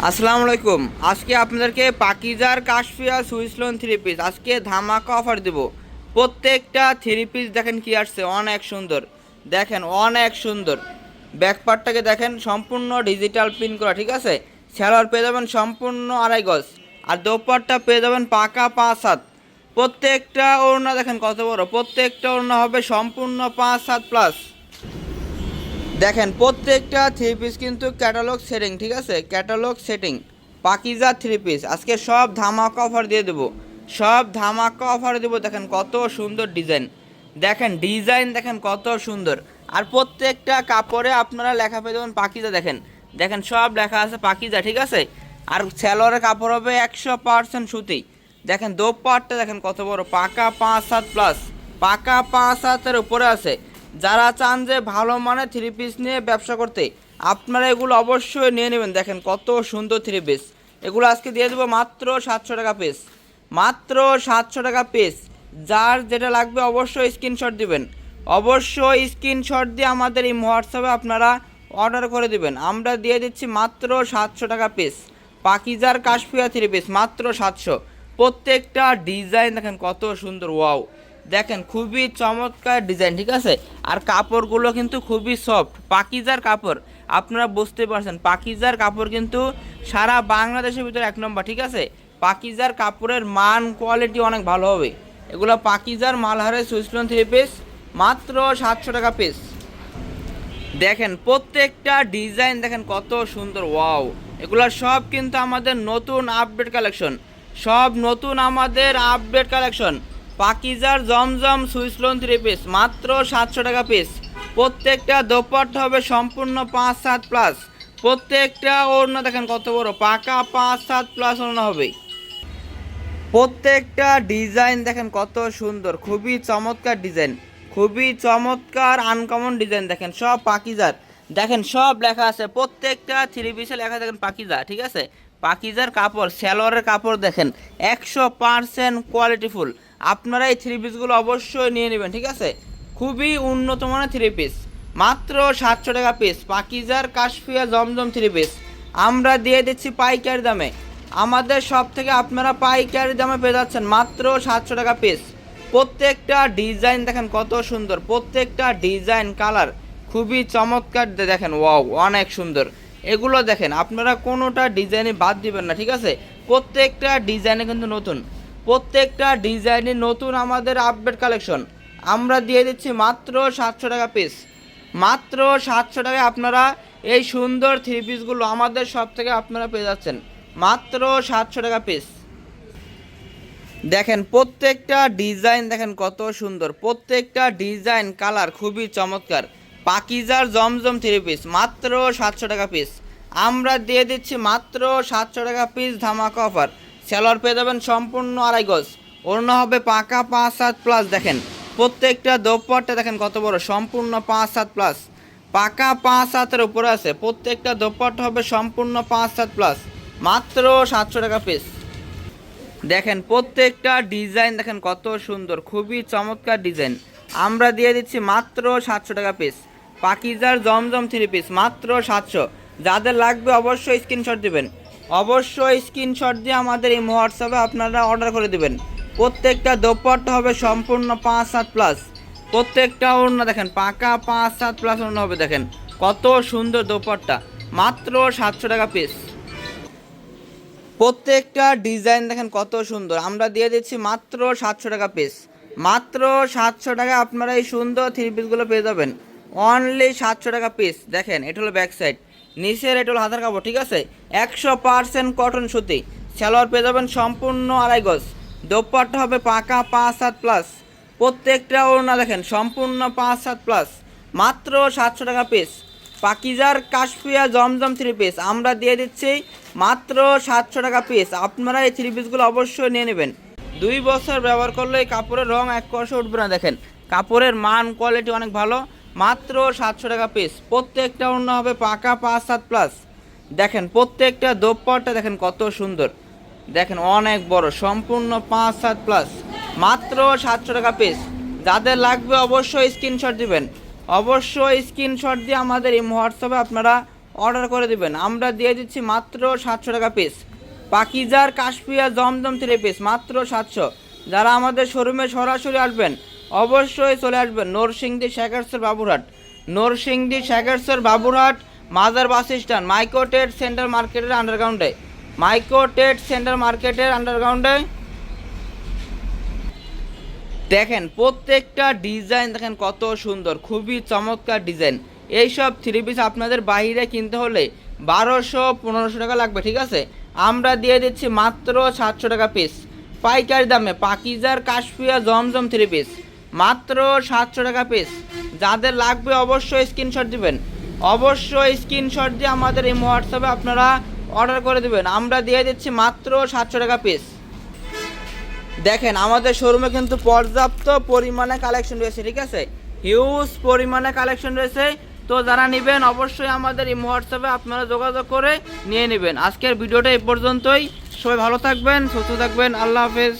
আসসালামু আলাইকুম। আজকে আপনাদেরকে পাকিজার Kashfia Swiss lawn three piece আজকে ধামাকা অফার দেব। প্রত্যেকটা থ্রি পিস দেখেন কি আসছে, অনেক সুন্দর। দেখেন, অনেক সুন্দর। ব্যাকপার্টটাকে দেখেন, সম্পূর্ণ ডিজিটাল প্রিন্ট করা, ঠিক আছে? স্যালোয়ার পেয়ে যাবেন সম্পূর্ণ আড়াই গজ। আর দোপারটা পেয়ে যাবেন পাকা পাঁচ সাত প্রত্যেকটা ওড়না দেখেন কত বড়। প্রত্যেকটা ওড়না হবে সম্পূর্ণ পাঁচ সাত প্লাস দেখেন, প্রত্যেকটা থ্রি পিস কিন্তু ক্যাটালগ সেটিং ঠিক আছে? Catalogue setting Pakiza three piece আজকে সব ধামাকা অফার দিয়ে দেবো। সব ধামাকা অফার দেবো, দেখেন কত সুন্দর ডিজাইন দেখেন ডিজাইন দেখেন কত সুন্দর। আর প্রত্যেকটা কাপড়ে আপনারা লেখা পেয়ে যাবেন পাকিজা, দেখেন। দেখেন, সব লেখা আছে পাকিজা, ঠিক আছে? আর স্যালোয়ারের কাপড় হবে একশো পার্সেন্ট সুতি। দেখেন, দোপাটটা, দেখেন কত বড়। পাকা পাঁচ সাত প্লাস পাকা পাঁচ সাতের উপরে আছে। যারা চান যে ভালো মানের থ্রি পিস নিয়ে ব্যবসা করতে, আপনারা এগুলো অবশ্যই নিয়ে নেবেন। দেখেন কত সুন্দর থ্রি পিস এগুলো আজকে দিয়ে দেবো মাত্র সাতশো টাকা পিস মাত্র সাতশো টাকা পিস যার যেটা লাগবে অবশ্যই স্ক্রিনশট দিবেন। অবশ্যই স্ক্রিনশট দিয়ে আমাদের এই হোয়াটসঅ্যাপে আপনারা অর্ডার করে দিবেন। আমরা দিয়ে দিচ্ছি মাত্র সাতশো টাকা পিস পাকিজার কাশফিয়া থ্রি পিস মাত্র সাতশো। প্রত্যেকটা ডিজাইন দেখেন কত সুন্দর ওয়াও দেখেন খুবই চমৎকার ডিজাইন ঠিক আছে? আর কাপড়গুলো কিন্তু খুবই সফট পাকিজার কাপড়। আপনারা বুঝতে পারছেন, পাকিজার কাপড় কিন্তু সারা বাংলাদেশের ভিতরে এক নম্বর, ঠিক আছে? পাকিজার কাপড়ের মান কোয়ালিটি অনেক ভালো হবে। এগুলো পাকিজার মালহারে সুইসলন থ্রি পিস মাত্র সাতশো টাকা পিস দেখেন, প্রত্যেকটা ডিজাইন দেখেন কত সুন্দর ওয়াও এগুলো সব কিন্তু আমাদের নতুন আপডেট কালেকশন সব নতুন আমাদের update collection পাকিজার Zamzam Swiss lawn three piece, মাত্র সাতশো টাকা পিস প্রত্যেকটা দোপাট্টা হবে সম্পূর্ণ পাঁচ সাত প্লাস প্রত্যেকটা ওড়না দেখেন কত বড়, পাকা পাঁচ সাত প্লাস ওড়না হবে। প্রত্যেকটা ডিজাইন দেখেন কত সুন্দর, খুবই চমৎকার ডিজাইন। খুবই চমৎকার আনকমন ডিজাইন দেখেন, সব পাকিজার। দেখেন সব লেখা আছে, প্রত্যেকটা থ্রি পিসে লেখা দেখেন পাকিজা, ঠিক আছে? পাকিজার কাপড় স্যালোয়ারের কাপড় দেখেন, একশো পারসেন্ট কোয়ালিটিফুল আপনারা এই থ্রি পিসগুলো অবশ্যই নিয়ে নেবেন, ঠিক আছে? খুবই উন্নত মানের থ্রি পিস মাত্র সাতশো টাকা পিস পাকিজার কাশফিয়া জমজম থ্রি পিস আমরা দিয়ে দিচ্ছি পাইকারি দামে। আমাদের সব থেকে আপনারা পাইকারি দামে পেয়ে যাচ্ছেন মাত্র সাতশো টাকা পিস প্রত্যেকটা ডিজাইন দেখেন কত সুন্দর, প্রত্যেকটা ডিজাইন কালার খুবই চমৎকার দেখেন, ওয়াও, অনেক সুন্দর। এগুলো দেখেন, আপনারা কোনোটা ডিজাইনে বাদ দিবেন না, ঠিক আছে? প্রত্যেকটা ডিজাইনে কিন্তু নতুন। প্রত্যেকটা ডিজাইনে নতুন আমাদের আপডেট কালেকশন আমরা দিয়ে দিচ্ছি মাত্র সাতশো টাকা পিস মাত্র সাতশো টাকায় আপনারা এই সুন্দর থ্রি পিসগুলো আমাদের সব থেকে আপনারা পেয়ে যাচ্ছেন। মাত্র সাতশো টাকা পিস দেখেন, প্রত্যেকটা ডিজাইন দেখেন কত সুন্দর। প্রত্যেকটা ডিজাইন কালার খুবই চমৎকার। পাকিজার জমজম থ্রি পিস মাত্র সাতশো টাকা পিস আমরা দিয়ে দিচ্ছি মাত্র সাতশো টাকা পিস ধামাকা অফার স্যালোয়ার পেয়ে যাবেন সম্পূর্ণ আড়াই গজ। ওড়না হবে পাকা পাঁচ সাত প্লাস দেখেন। প্রত্যেকটা দোপাট্টা, দেখেন কত বড়, সম্পূর্ণ পাঁচ সাত প্লাস পাকা পাঁচ সাতের উপরে আছে, প্রত্যেকটা দোপাট্টা হবে সম্পূর্ণ পাঁচ সাত প্লাস মাত্র সাতশো টাকা পিস দেখেন, প্রত্যেকটা ডিজাইন দেখেন কত সুন্দর, খুবই চমৎকার ডিজাইন আমরা দিয়ে দিচ্ছি মাত্র সাতশো টাকা পিস পাকিজার জমজম থ্রি পিস মাত্র সাতশো। যাদের লাগবে অবশ্যই স্ক্রিনশট দিবেন। অবশ্যই স্ক্রিনশট দিয়ে আমাদের এই হোয়াটসঅ্যাপে আপনারা অর্ডার করে দেবেন। প্রত্যেকটা দোপাট্টা হবে সম্পূর্ণ পাঁচ সাত প্লাস প্রত্যেকটা ওড়না দেখেন, পাকা পাঁচ সাত প্লাস ওড়না হবে দেখেন। কত সুন্দর দোপাট্টা, মাত্র সাতশো টাকা পিস প্রত্যেকটা ডিজাইন দেখেন কত সুন্দর, আমরা দিয়ে দিচ্ছি মাত্র সাতশো টাকা পিস মাত্র সাতশো টাকা আপনারা এই সুন্দর থ্রি পিসগুলো পেয়ে যাবেন। অনলি সাতশো টাকা পিস দেখেন, এটা হলো ব্যাক সাইড নিচের এটা হলো হাতার কাপড়, ঠিক আছে? একশো পার্সেন্ট কটন সুতি। সালোয়ার পেয়ে যাবেন সম্পূর্ণ আড়াই গজ। দোপাট্টা হবে পাকা পাঁচ সাত প্লাস প্রত্যেকটা ওড়না দেখেন, সম্পূর্ণ পাঁচ সাত প্লাস মাত্র সাতশো টাকা পিস পাকিজার কাশফিয়া জমজম থ্রি পিস আমরা দিয়ে দিচ্ছি মাত্র সাতশো টাকা পিস আপনারা এই থ্রি পিসগুলো অবশ্যই নিয়ে নেবেন। দুই বছর ব্যবহার করলে এই কাপড়ের রং এক কষে উঠবে না, দেখেন। কাপড়ের মান কোয়ালিটি অনেক ভালো। মাত্র সাতশো টাকা পিস প্রত্যেকটা অন্য হবে পাকা পাঁচ সাত প্লাস দেখেন, প্রত্যেকটা দোপাট্টা দেখেন কত সুন্দর। দেখেন, অনেক বড়, সম্পূর্ণ পাঁচ সাত প্লাস মাত্র সাতশো টাকা পিস যাদের লাগবে অবশ্যই স্ক্রিনশট দিবেন। অবশ্যই স্ক্রিনশট দিয়ে আমাদের এই হোয়াটসঅ্যাপে আপনারা অর্ডার করে দিবেন। আমরা দিয়ে দিচ্ছি মাত্র সাতশো টাকা পিস পাকিজার কাশপিয়া জমজম থ্রি পিস মাত্র সাতশো। যারা আমাদের শোরুমে সরাসরি আসবেন অবশ্যই চলে আসবেন নরসিংদী শেখারসর বাবুরহাট। নরসিংদী শেখারসর বাবুরহাট মাজার বাস স্ট্যান্ড মাইক্রোটেড সেন্টার মার্কেটের আন্ডারগ্রাউন্ডে মাইক্রোটেড সেন্টার মার্কেটের আন্ডারগ্রাউন্ডে দেখেন, প্রত্যেকটা ডিজাইন দেখেন কত সুন্দর, খুবই চমৎকার ডিজাইন এইসব থ্রি পিস আপনাদের বাইরে কিনতে হলে বারোশো, পনেরোশো টাকা লাগবে, ঠিক আছে? আমরা দিয়ে দিচ্ছি মাত্র সাতশো টাকা পিস পাইকারি দামে, পাকিজার কাশপিয়া জমজম থ্রি পিস মাত্র সাতশো টাকা পিস যাদের লাগবে অবশ্যই স্ক্রিনশট দিবেন। অবশ্যই স্ক্রিনশট দিয়ে আমাদের এই হোয়াটসঅ্যাপে আপনারা অর্ডার করে দেবেন। আমরা দিয়ে দিচ্ছি মাত্র সাতশো টাকা পিস দেখেন, আমাদের শোরুমে কিন্তু পর্যাপ্ত পরিমাণে কালেকশন রয়েছে, ঠিক আছে? হিউজ পরিমাণে কালেকশন রয়েছে। তো যারা নেবেন, অবশ্যই আমাদের এই হোয়াটসঅ্যাপে আপনারা যোগাযোগ করে নিয়ে নেবেন। আজকের ভিডিওটা এই পর্যন্তই। সবাই ভালো থাকবেন, সুস্থ থাকবেন। আল্লাহ হাফেজ।